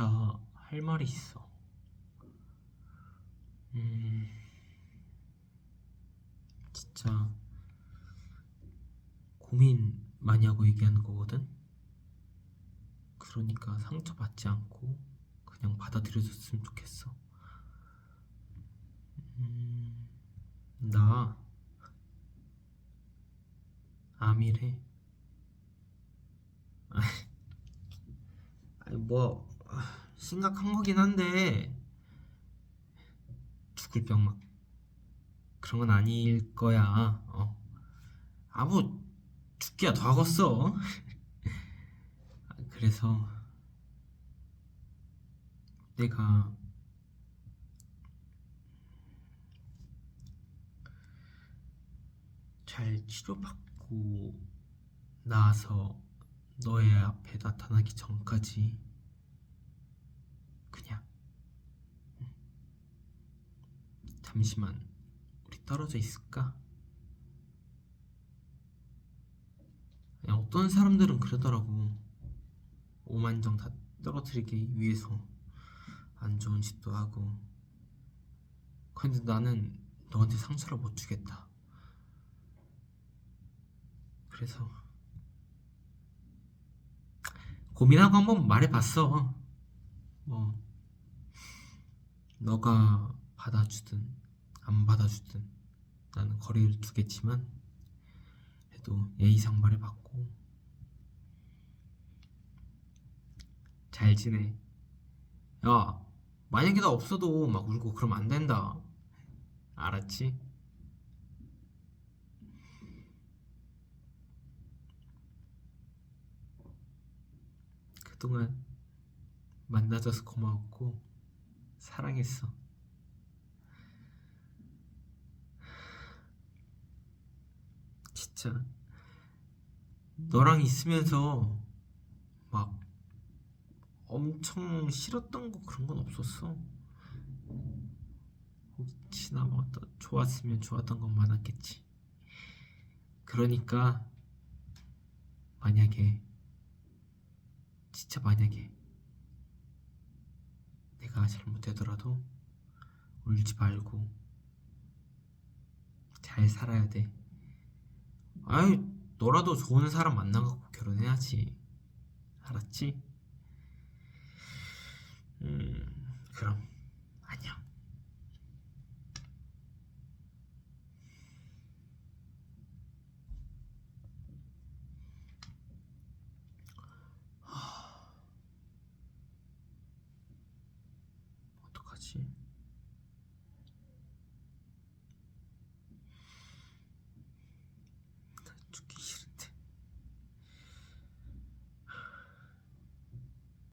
나 할 말이 있어. 음, 진짜 고민 많이 하고 얘기하는 거거든? 그러니까 상처받지 않고 그냥 받아들여줬으면 좋겠어. 음, 나 암이래. 아니 뭐 심각한 거긴 한데 죽을 병 막 그런 건 아닐 거야. 어. 아무 죽기야 더 하겠어. 그래서 내가 잘 치료받고 나와서 너의 앞에 나타나기 전까지 그냥. 음, 잠시만 우리 떨어져 있을까? 어떤 사람들은 그러더라고. 오만정 다 떨어뜨리기 위해서. 안 좋은 짓도 하고. 근데 나는 너한테 상처를 못 주겠다. 그래서 고민하고 한번 말해봤어 뭐 너가 받아주든 안 받아주든 나는 거리를 두겠지만 그래도 예의상 말해봤고. 잘 지내. 야 만약에 나 없어도 막 울고 그러면 안 된다. 알았지? 그동안 만나줘서 고마웠고 사랑했어. 진짜 너랑 있으면서 막 엄청 싫었던 거 그런 건 없었어. 혹시나 뭐더 좋았으면 좋았던 건 많았겠지. 그러니까 만약에 진짜 만약에 내가 잘못되더라도 울지 말고 잘 살아야 돼. 아이, 너라도 좋은 사람 만나갖고 결혼해야지. 알았지? 음, 그럼 안녕. 어떡하지?